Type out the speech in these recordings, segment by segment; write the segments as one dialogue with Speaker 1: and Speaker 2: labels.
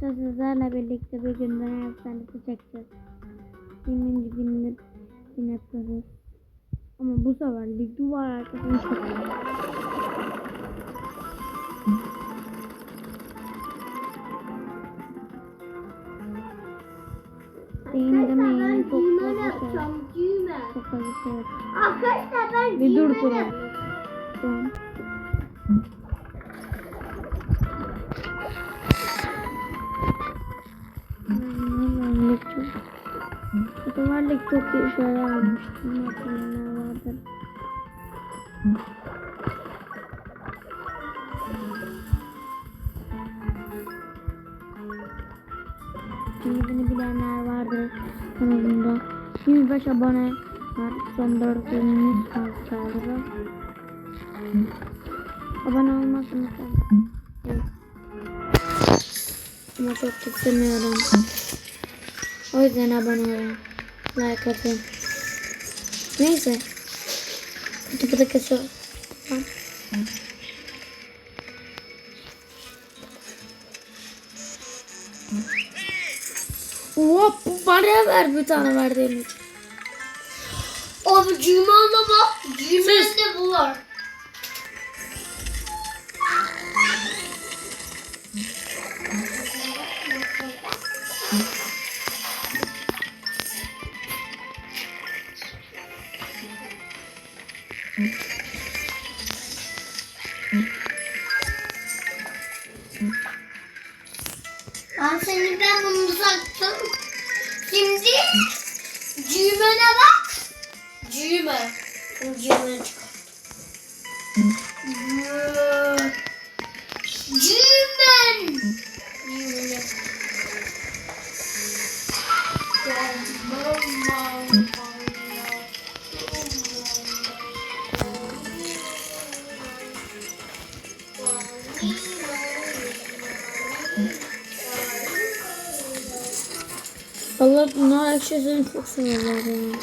Speaker 1: Sizlerle birlikte bir gün döner efsanesi çekeceğiz. Yemin gününü yine yapıyoruz. Ama bu sefer lig duvar arkasını çekelim. Değil demeyin çok
Speaker 2: düğme
Speaker 1: fazla şey.
Speaker 2: düğme.
Speaker 1: Çok fazla şey.
Speaker 2: Arkadaşlar ben
Speaker 1: Bir dur
Speaker 2: düğme
Speaker 1: dur.
Speaker 2: yap-
Speaker 1: Tamam. Lig çok iyi şeyler almıştım. Ne vardır. Şimdi bilenler vardır kanalımda. 25 abone var. Son 4 günümüz kaldı galiba. Abone olmazsanız evet. Ama çok istemiyorum. O yüzden abone olun. Like atın. Neyse. Pıtı pıtı kesiyor. Tamam. Hop bana ver bir tane verdiğim için.
Speaker 2: Abi ona bak. Düğmesinde bu var. Ben seni ben uzattım. Şimdi düğmene bak. Şimdi düğmeni çıkar. Düğmen. Düğmeni.
Speaker 1: Valla bunlar ekşisini çok seviyorlar ya.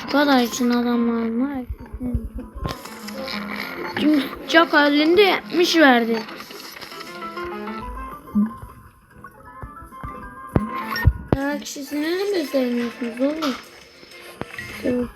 Speaker 1: Şu kadar için adamlar mı? Şimdi sıcak halinde yapmış verdi. Ya ekşisini mi sevmiyorsunuz oğlum? Seviyorsunuz.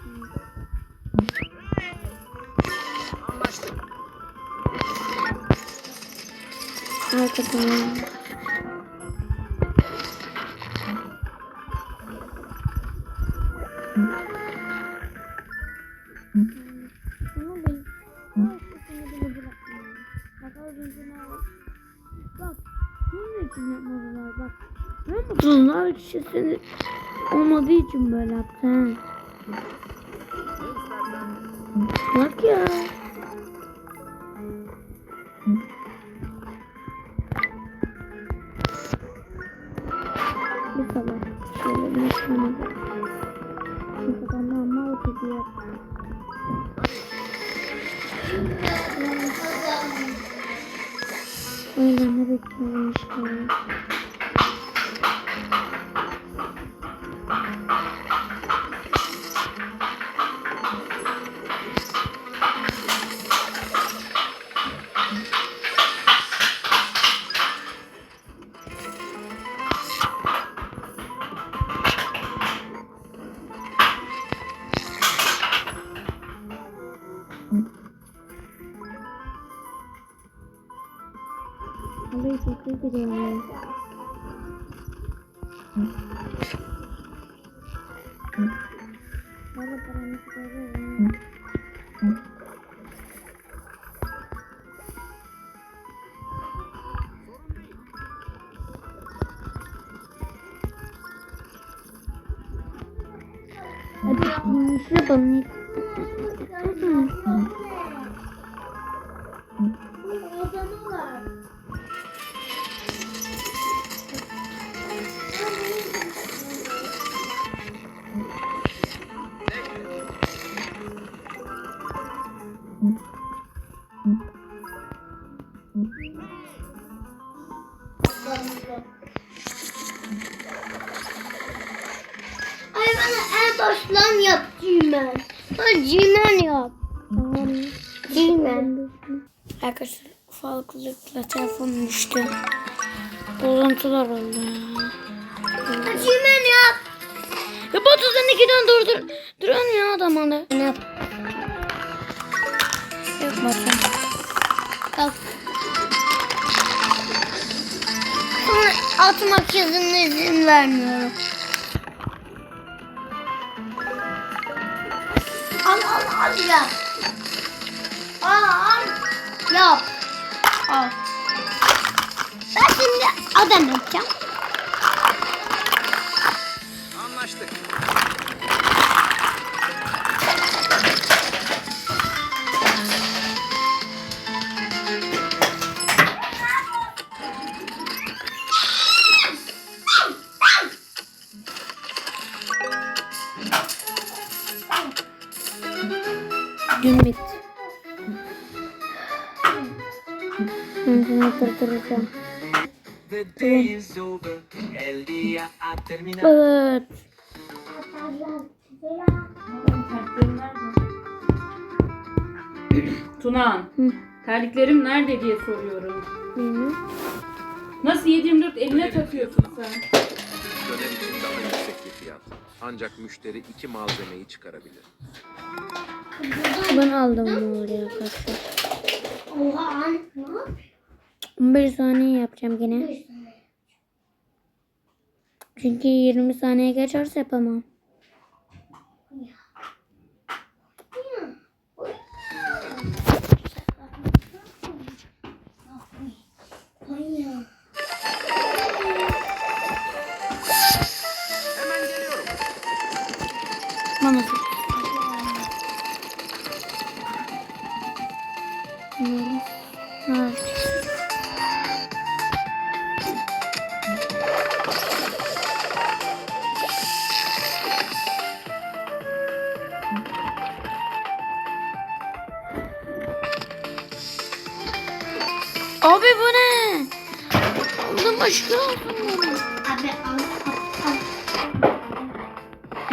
Speaker 1: Musun? Nar şişesini olmadığı için böyle yaptı. Bak ya. Şöyle bir tane de. Çünkü bana mal gibi yaptı. O yüzden ne bekliyorum işte. いくじゃない。日本
Speaker 2: に。Ay bana en baştan yaptım ben. Ha cimen yap. Cimen.
Speaker 1: Arkadaşlar ufaklıkla telefon düştü. Bozuntular oldu ya.
Speaker 2: Ha cimen yap.
Speaker 1: Ya Batu sen ikiden durdur. Duran ya adam onu.
Speaker 2: Ne yap?
Speaker 1: Yok Batu.
Speaker 2: Kalk. Sana atmak izin izin vermiyorum. Al al al yap. Al al. Yap. Al. Ben şimdi adam yapacağım.
Speaker 3: Día ha terminado.
Speaker 1: Evet.
Speaker 4: Tuna,
Speaker 1: Hı.
Speaker 4: terliklerim nerede diye soruyorum.
Speaker 1: Hı.
Speaker 4: Nasıl 724 eline takıyorsun sen?
Speaker 5: Dönem için daha yüksek bir fiyat. Ancak müşteri iki malzemeyi çıkarabilir.
Speaker 1: Ben aldım bunu oraya arkadaşlar.
Speaker 2: Oha an. Ne yap?
Speaker 1: 11 saniye yapacağım gene. Çünkü 20 saniye geçerse yapamam. Başka.
Speaker 2: Abi al al al.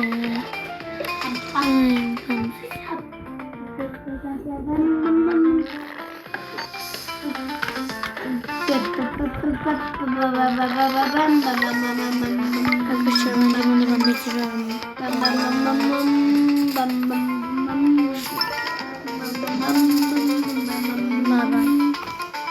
Speaker 1: Ee. Arkadaşlar bence bunu ben bitiriyorum.